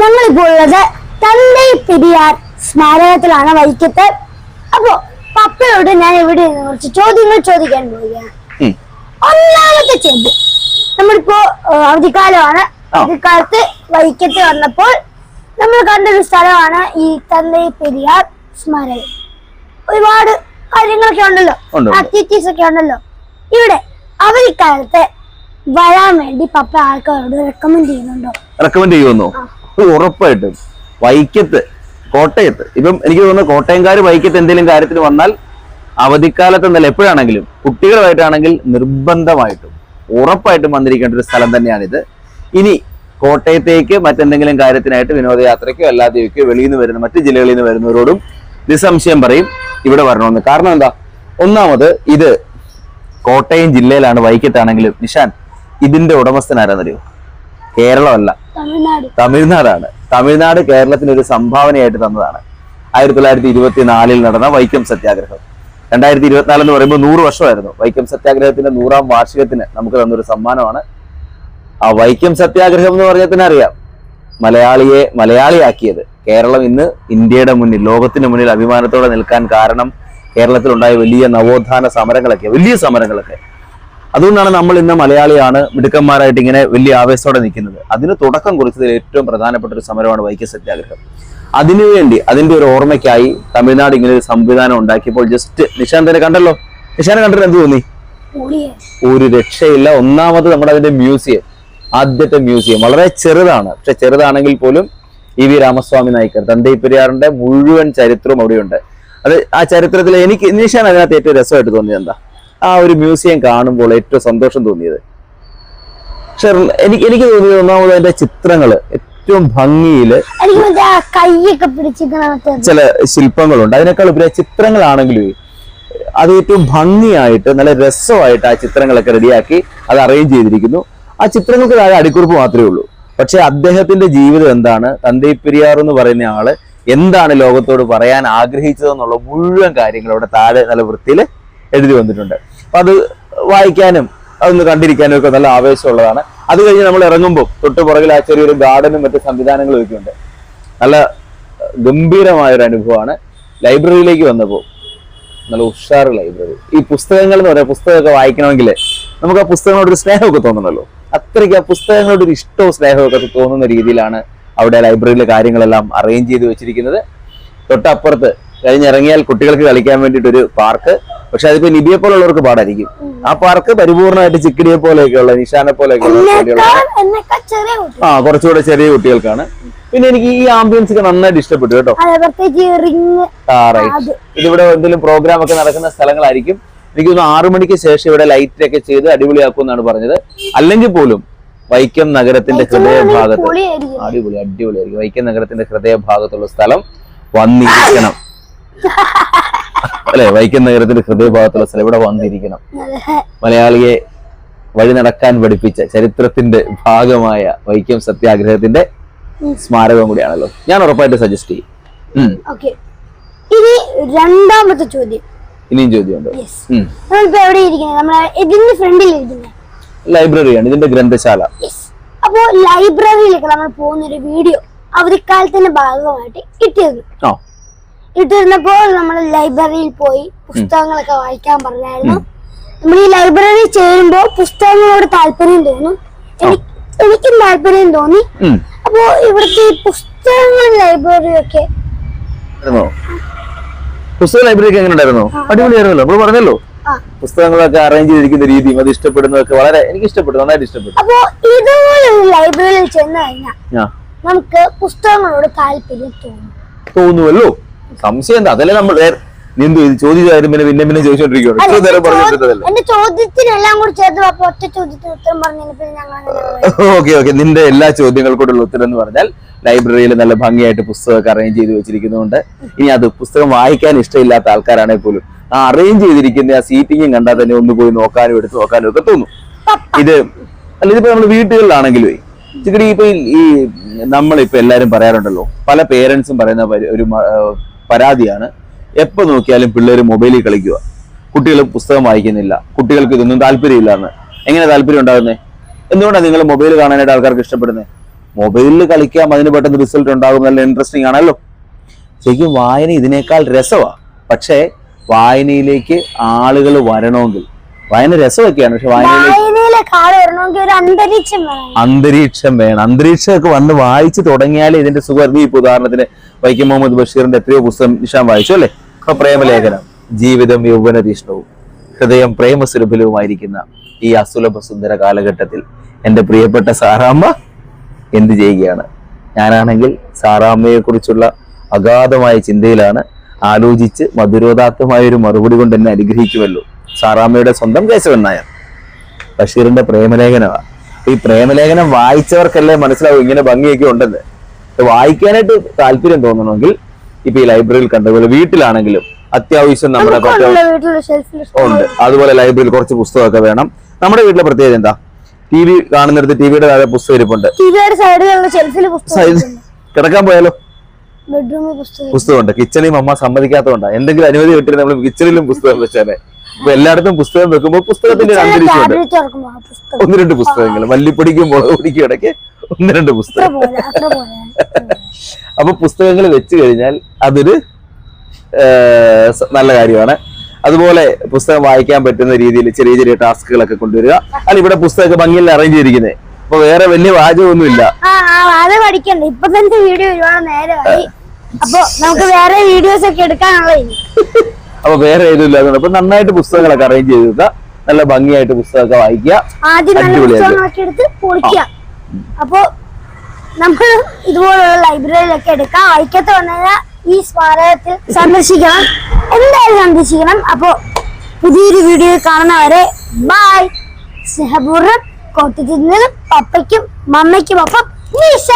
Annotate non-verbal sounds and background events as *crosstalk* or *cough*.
ഞങ്ങളിപ്പോൾ ഉള്ളത് തന്തൈ പെരിയാർ സ്മാരകത്തിലാണ് വൈക്കത്ത് അപ്പോ പപ്പയോട് ഞാൻ ഇവിടെ കുറച്ച് ചോദ്യങ്ങൾ ചോദിക്കാൻ പോവുകയാണ്. ഒന്നാമത്തെ ചോദ്യം. നമ്മളിപ്പോ അവധിക്കാലമാണ്. അവധിക്കാലത്ത് വൈക്കത്ത് വന്നപ്പോൾ നമ്മൾ കണ്ടൊരു സ്ഥലമാണ് ഈ തന്തൈ പെരിയാർ സ്മാരകം. ഒരുപാട് കാര്യങ്ങളൊക്കെ ഉണ്ടല്ലോ. ഉണ്ട്, ഉണ്ട്. ആക്ടിവിറ്റീസ് ഒക്കെ ഉണ്ടല്ലോ. ഇവിടെ അവധിക്കാലത്ത് വരാൻ വേണ്ടി പപ്പ ആൾക്കാരോട് റെക്കമെൻഡ് ചെയ്യുന്നുണ്ടോ? റെക്കമെൻഡ് ചെയ്യുമെന്നോ ഉറപ്പായിട്ടും. വൈക്കത്ത് കോട്ടയത്ത്. ഇപ്പം എനിക്ക് തോന്നുന്നു കോട്ടയംകാർ വൈക്കത്ത് എന്തെങ്കിലും കാര്യത്തിൽ വന്നാൽ അവധിക്കാലത്ത് എന്നല്ല എപ്പോഴാണെങ്കിലും കുട്ടികളുമായിട്ടാണെങ്കിൽ നിർബന്ധമായിട്ടും ഉറപ്പായിട്ടും വന്നിരിക്കേണ്ട ഒരു സ്ഥലം തന്നെയാണിത്. ഇനി കോട്ടയത്തേക്ക് മറ്റെന്തെങ്കിലും കാര്യത്തിനായിട്ട് വിനോദയാത്രയ്ക്കോ അല്ലാതെയൊക്കെ വെളിയിൽ നിന്ന് വരുന്ന മറ്റു ജില്ലകളിൽ നിന്ന് വരുന്നവരോടും നിസ്സംശയം പറയും ഇവിടെ വരണമെന്ന്. കാരണം എന്താ? ഒന്നാമത് ഇത് കോട്ടയം ജില്ലയിലാണ് വൈക്കത്താണെങ്കിലും നിഷാൻ ഇതിന്റെ ഉടമസ്ഥൻ ആരാന്നറിയോ? കേരളമല്ല. തമിഴ്നാടാണ്. തമിഴ്നാട് കേരളത്തിന് ഒരു സംഭാവനയായിട്ട് തന്നതാണ്. ആയിരത്തി തൊള്ളായിരത്തി ഇരുപത്തിനാലിൽ നടന്ന വൈക്കം സത്യാഗ്രഹം. രണ്ടായിരത്തി ഇരുപത്തിനാല് എന്ന് പറയുമ്പോൾ നൂറ് വർഷമായിരുന്നു. വൈക്കം സത്യാഗ്രഹത്തിന്റെ നൂറാം വാർഷികത്തിന് നമുക്ക് തന്നൊരു സമ്മാനമാണ്. ആ വൈക്കം സത്യാഗ്രഹം എന്ന് പറഞ്ഞാൽ തന്നെ അറിയാം. മലയാളിയെ മലയാളിയാക്കിയത്. കേരളം ഇന്ന് ഇന്ത്യയുടെ മുന്നിൽ ലോകത്തിന് മുന്നിൽ അഭിമാനത്തോടെ നിൽക്കാൻ കാരണം കേരളത്തിലുണ്ടായ വലിയ നവോത്ഥാന സമരങ്ങളൊക്കെ വലിയ സമരങ്ങളൊക്കെ. അതുകൊണ്ടാണ് നമ്മൾ ഇന്ന് മലയാളിയാണ് മിടുക്കന്മാരായിട്ട് ഇങ്ങനെ വലിയ ആവേശത്തോടെ നിൽക്കുന്നത്. അതിന് തുടക്കം കുറിച്ചതിൽ ഏറ്റവും പ്രധാനപ്പെട്ട ഒരു സമരമാണ് വൈക്കം സത്യാഗ്രഹം. അതിനുവേണ്ടി അതിന്റെ ഒരു ഓർമ്മയ്ക്കായി തമിഴ്നാട് ഇങ്ങനെ ഒരു സംവിധാനം ഉണ്ടാക്കിയപ്പോൾ ജസ്റ്റ് നിശാന്തനെ കണ്ടല്ലോ? നിശാനെ കണ്ടിട്ട് എന്ത് തോന്നി? ഒരു രക്ഷയില്ല. ഒന്നാമത് നമ്മുടെ അതിന്റെ മ്യൂസിയം ആദ്യത്തെ മ്യൂസിയം. വളരെ ചെറുതാണ്. പക്ഷെ ചെറുതാണെങ്കിൽ പോലും ഇ വി രാമസ്വാമി നായ്ക്കർ തന്തൈ പെരിയാറിന്റെ മുഴുവൻ ചരിത്രവും അവിടെയുണ്ട്. അത് ആ ചരിത്രത്തിൽ എനിക്ക് നിഷാൻ അതിനകത്ത് ഏറ്റവും രസമായിട്ട് തോന്നിയത് എന്താ? ആ ഒരു മ്യൂസിയം കാണുമ്പോൾ ഏറ്റവും സന്തോഷം തോന്നിയത്? പക്ഷെ എനിക്ക് എനിക്ക് തോന്നിയത് ഒന്നാമത് അതിന്റെ ചിത്രങ്ങൾ ഏറ്റവും ഭംഗിയിൽ ചില ശില്പങ്ങളുണ്ട്. അതിനേക്കാൾ ഉപരി ചിത്രങ്ങളാണെങ്കിലും അത് ഏറ്റവും ഭംഗിയായിട്ട് നല്ല രസമായിട്ട് ആ ചിത്രങ്ങളൊക്കെ റെഡിയാക്കി അത് അറേഞ്ച് ചെയ്തിരിക്കുന്നു. ആ ചിത്രങ്ങൾക്ക് താഴെ അടിക്കുറിപ്പ് മാത്രമേ ഉള്ളൂ. പക്ഷെ അദ്ദേഹത്തിന്റെ ജീവിതം എന്താണ്? തന്തൈ പെരിയാർ എന്ന് പറയുന്ന ആൾ എന്താണ് ലോകത്തോട് പറയാൻ ആഗ്രഹിച്ചതെന്നുള്ള മുഴുവൻ കാര്യങ്ങൾ അവിടെ താഴെ നല്ല വൃത്തിയിൽ എഴുതി വന്നിട്ടുണ്ട്. അപ്പൊ അത് വായിക്കാനും അതൊന്ന് കണ്ടിരിക്കാനും ഒക്കെ നല്ല ആവേശമുള്ളതാണ്. അത് കഴിഞ്ഞ് നമ്മൾ ഇറങ്ങുമ്പോൾ തൊട്ട് പുറകിൽ ആ ചെറിയൊരു ഗാർഡനും മറ്റു സംവിധാനങ്ങളും ഒക്കെ ഉണ്ട്. നല്ല ഗംഭീരമായ ഒരു അനുഭവമാണ്. ലൈബ്രറിയിലേക്ക് വന്നപ്പോൾ നല്ല ഉഷാർ ലൈബ്രറി. ഈ പുസ്തകങ്ങൾ എന്ന് പറയാം പുസ്തകമൊക്കെ വായിക്കണമെങ്കിൽ നമുക്ക് ആ പുസ്തകങ്ങളോട് ഒരു സ്നേഹമൊക്കെ തോന്നണമല്ലോ അത്രയ്ക്ക് ആ പുസ്തകങ്ങളോട് ഒരു ഇഷ്ടവും സ്നേഹമൊക്കെ തോന്നുന്ന രീതിയിലാണ് അവിടെ ലൈബ്രറിയിലെ കാര്യങ്ങളെല്ലാം അറേഞ്ച് ചെയ്ത് വെച്ചിരിക്കുന്നത്. തൊട്ടപ്പുറത്ത് കഴിഞ്ഞിറങ്ങിയാൽ കുട്ടികൾക്ക് കളിക്കാൻ വേണ്ടിയിട്ടൊരു പാർക്ക് പക്ഷെ അതിപ്പോ ലിബിയെ പോലുള്ളവർക്ക് പാടായിരിക്കും. ആ പാർക്ക് പരിപൂർണമായിട്ട് ചിക്കിടിയെ പോലെയൊക്കെയുള്ള നിഷാനെ പോലെയൊക്കെയുള്ള ആ കുറച്ചുകൂടെ ചെറിയ കുട്ടികൾക്കാണ്. പിന്നെ എനിക്ക് ഈ ആംബിയൻസ് ഒക്കെ നന്നായിട്ട് ഇഷ്ടപ്പെട്ടു കേട്ടോ. ഇതിവിടെ എന്തെങ്കിലും പ്രോഗ്രാം ഒക്കെ നടക്കുന്ന സ്ഥലങ്ങളായിരിക്കും. എനിക്ക് തോന്നുന്നു ആറു മണിക്ക് ശേഷം ഇവിടെ ലൈറ്റ് ഒക്കെ ചെയ്ത് അടിപൊളിയാക്കും എന്നാണ് പറഞ്ഞത്. അല്ലെങ്കിൽ പോലും വൈക്കം നഗരത്തിന്റെ ഹൃദയഭാഗത്ത് അടിപൊളി അടിപൊളിയായിരിക്കും വൈക്കം നഗരത്തിന്റെ ഹൃദയഭാഗത്തുള്ള സ്ഥലം വന്നിരിക്കണം. *laughs* അല്ലെ? വൈക്കം നഗരത്തിന്റെ ഹൃദയഭാഗത്തുള്ള സ്ഥലം ഇവിടെ വന്നിരിക്കണം. മലയാളിയെ വഴി നടക്കാൻ പഠിപ്പിച്ച ചരിത്രത്തിന്റെ ഭാഗമായ വൈക്കം സത്യാഗ്രഹത്തിന്റെ. സ്മാരകം കൂടിയാണല്ലോ. ഞാൻ ഉറപ്പായിട്ട് സജസ്റ്റ് ചെയ്യും. ഇനി രണ്ടാമത്തെ ചോദ്യം. ഇനിയും ചോദ്യമുണ്ട്. ഇതിന്റെ ഫ്രണ്ടിൽ ലൈബ്രറിയാണ് ഇതിന്റെ ഗ്രന്ഥശാല. അപ്പോ ലൈബ്രറിയിലേക്ക് നമ്മൾ പോകുന്ന ഒരു വീഡിയോ അവധിക്കാലത്തിന്റെ ഭാഗമായിട്ട് കിട്ടിയത്. ആ. ഇട്ടിരുന്നപ്പോൾ നമ്മൾ ലൈബ്രറിയിൽ പോയി പുസ്തകങ്ങളൊക്കെ വായിക്കാൻ പറഞ്ഞായിരുന്നു. നമ്മൾ ഈ ലൈബ്രറി ചേരുമ്പോൾ പുസ്തകങ്ങളോട് താല്പര്യം തോന്നും. എനിക്ക് താല്പര്യം തോന്നി. അപ്പോ ഇവിടുത്തെ ഈ ലൈബ്രറി ഒക്കെ പുസ്തക ലൈബ്രറി ഒക്കെ എങ്ങനെ ഉണ്ടായിരുന്നു? അടിപൊളിയായിരുന്നല്ലോ. നമ്മൾ പറഞ്ഞല്ലോ. പുസ്തകങ്ങളൊക്കെ അറേഞ്ച് ചെയ്തിരിക്കുന്ന രീതിയും അത് ഇഷ്ടപ്പെടുന്നതൊക്കെ വളരെ എനിക്ക് ഇഷ്ടപ്പെട്ടു നന്നായിട്ട് ഇഷ്ടപ്പെട്ടു. അപ്പോ ഇതുപോലെ ലൈബ്രറിയിൽ ചെന്ന് കഴിഞ്ഞാൽ നമുക്ക് പുസ്തകങ്ങളോട് താല്പര്യം തോന്നും. തോന്നുമല്ലോ സംശയം എന്താ? അതല്ലേ നമ്മൾ വേറെ- നീ ഇത് ചോദിച്ച കാര്യം പിന്നെ പിന്നെ പിന്നെ ചോദിച്ചോണ്ടിരിക്കുകയാണ് ഇത്ര നേരം പറഞ്ഞിട്ടതല്ലേ എന്റെ ചോദ്യത്തിനെല്ലാം കൂടി ചേർത്ത് അപ്പൊ ഒറ്റ ചോദ്യത്തിന് ഉത്തരം പറഞ്ഞു പിന്നെ ഞങ്ങൾ അങ്ങനെ ഓക്കെ *laughs* ഓക്കെ. നിന്റെ എല്ലാ ചോദ്യങ്ങൾക്കൂടുള്ള ഉത്തരം എന്ന് പറഞ്ഞാൽ ലൈബ്രറിയിൽ നല്ല ഭംഗിയായിട്ട് പുസ്തകമൊക്കെ അറേഞ്ച് ചെയ്ത് വെച്ചിരിക്കുന്നതുകൊണ്ട് ഇനി അത് പുസ്തകം വായിക്കാൻ ഇഷ്ടമില്ലാത്ത ആൾക്കാരാണെങ്കിൽ പോലും ആ അറേഞ്ച് ചെയ്തിരിക്കുന്ന ആ സീറ്റിങ്ങും കണ്ടാൽ തന്നെ ഒന്ന് പോയി നോക്കാനും എടുത്ത് നോക്കാനും ഒക്കെ തോന്നും. ഇത് അല്ല ഇതിപ്പോ നമ്മൾ വീട്ടുകളിലാണെങ്കിലും ചിക്കടി ഇപ്പൊ ഈ- നമ്മളിപ്പോ എല്ലാരും പറയാറുണ്ടല്ലോ പല പേരൻസും പറയുന്ന ഒരു പരാതിയാണ്. എപ്പോൾ നോക്കിയാലും പിള്ളേർ മൊബൈലിൽ കളിക്കുക. കുട്ടികൾ പുസ്തകം വായിക്കുന്നില്ല. കുട്ടികൾക്ക് ഇതൊന്നും താല്പര്യമില്ല എന്ന് എങ്ങനെ താല്പര്യം ഉണ്ടാകുന്നത് എന്തുകൊണ്ടാണ് നിങ്ങൾ മൊബൈൽ കാണാനായിട്ട് ആൾക്കാർക്ക് ഇഷ്ടപ്പെടുന്നത് മൊബൈലിൽ കളിക്കാം അതിന് പെട്ടെന്ന് റിസൾട്ട് ഉണ്ടാകും നല്ല ഇൻട്രസ്റ്റിംഗ് ആണല്ലോ. ശരിക്കും വായന ഇതിനേക്കാൾ രസമാണ് പക്ഷേ വായനയിലേക്ക് ആളുകൾ വരണമെങ്കിൽ വായന രസമൊക്കെയാണ് പക്ഷെ വായനയിലേക്ക് അന്തരീക്ഷം വേണം. അന്തരീക്ഷം വേണം. അന്തരീക്ഷമൊക്കെ വന്ന് വായിച്ചു തുടങ്ങിയാലേ ഇതിന്റെ സുഖം ഇപ്പൊ ഉദാഹരണത്തിന് വൈക്കം മുഹമ്മദ് ബഷീറിന്റെ എത്രയോ പുസ്തകം നിഷാൻ വായിച്ചു അല്ലേ? അപ്പൊ പ്രേമലേഖനം. ജീവിതം യൗവന തീഷ്ണവും ഹൃദയം പ്രേമസുലഭലവുമായിരിക്കുന്ന ഈ അസുലഭ സുന്ദര കാലഘട്ടത്തിൽ എന്റെ പ്രിയപ്പെട്ട സാറാമ്മ എന്ത് ചെയ്യുകയാണ്? ഞാനാണെങ്കിൽ സാറാമ്മയെ കുറിച്ചുള്ള അഗാധമായ ചിന്തയിലാണ് ആലോചിച്ച് മധുരോദാത്തമായ ഒരു മറുപടി കൊണ്ട് എന്നെ അനുഗ്രഹിക്കുമല്ലോ. സാറാമ്മയുടെ സ്വന്തം കേശവൻ നായർ. ബഷീറിന്റെ പ്രേമലേഖനമാണ് ഈ പ്രേമലേഖനം വായിച്ചവർക്കല്ലേ മനസ്സിലാവും ഇങ്ങനെ ഭംഗിയൊക്കെ ഉണ്ടെന്ന്. വായിക്കാനായിട്ട് താല്പര്യം തോന്നണമെങ്കിൽ ഇപ്പൊ ഈ ലൈബ്രറിയിൽ കണ്ടതുപോലെ വീട്ടിലാണെങ്കിലും അത്യാവശ്യം നമ്മുടെ ഉണ്ട്. അതുപോലെ ലൈബ്രറിയിൽ കുറച്ച് പുസ്തകമൊക്കെ വേണം. നമ്മുടെ വീട്ടിലെ പ്രത്യേകത എന്താ? ടി വി കാണുന്നിടത്ത് ടിവിയുടെ താഴെ പുസ്തകം ഇരിപ്പുണ്ട്. കിടക്കാൻ പോയാലോ? പുസ്തകമുണ്ട്. കിച്ചണിയും അമ്മ സമ്മതിക്കാത്തതുകൊണ്ടാണ് എന്തെങ്കിലും അനുമതി കിട്ടിയിട്ട് നമ്മൾ കിച്ചണിലും പുസ്തകം വെച്ചാലേ. ഇപ്പൊ എല്ലായിടത്തും പുസ്തകം വെക്കുമ്പോൾ പുസ്തകത്തിന്റെ ഒരു അന്തരീക്ഷമുണ്ട് ഒന്ന് രണ്ട് പുസ്തകങ്ങൾ. മല്ലിപ്പൊടിക്കും മുളക് പൊടിക്കും ഇടയ്ക്ക് ഒന്ന് രണ്ട് പുസ്തകം. അപ്പൊ പുസ്തകങ്ങൾ വെച്ചു കഴിഞ്ഞാൽ അതൊരു നല്ല കാര്യമാണ്. അതുപോലെ പുസ്തകം വായിക്കാൻ പറ്റുന്ന രീതിയിൽ ചെറിയ ചെറിയ ടാസ്കുകളൊക്കെ കൊണ്ടുവരിക. അല്ല ഇവിടെ പുസ്തകമൊക്കെ ഭംഗിയിൽ അറേഞ്ച് ചെയ്തിരിക്കുന്നത് അപ്പൊ വേറെ വലിയ വാചകമൊന്നുമില്ല. അത് പഠിക്കണ്ട. ഇപ്പൊ തന്നെ വീഡിയോ ഒരുപാട് നേരമായി. അപ്പൊ നമുക്ക് വേറെ വീഡിയോസ് ഒക്കെ എടുക്കാനുള്ള അപ്പൊ വേറെ ഏതും ഇല്ലാതെ അപ്പൊ നന്നായിട്ട് പുസ്തകങ്ങളൊക്കെ അറേഞ്ച് ചെയ്ത് നല്ല ഭംഗിയായിട്ട് പുസ്തകമൊക്കെ വായിക്കുക. അടിപൊളിയായിട്ട്. അപ്പൊ നമുക്ക് ഇതുപോലുള്ള ലൈബ്രറിയിലൊക്കെ എടുക്കാം. വൈക്കത്ത് വന്നാൽ ഈ സ്മാരകത്തിൽ സന്ദർശിക്കണം. എന്തായാലും സന്ദർശിക്കണം. അപ്പോ പുതിയൊരു വീഡിയോ കാണുന്നവരെ ബായ് സ്നേഹപൂർവം കോട്ടത്തിൽ നിന്നും പപ്പയ്ക്കും മമ്മയ്ക്കും ഒപ്പം നിഷ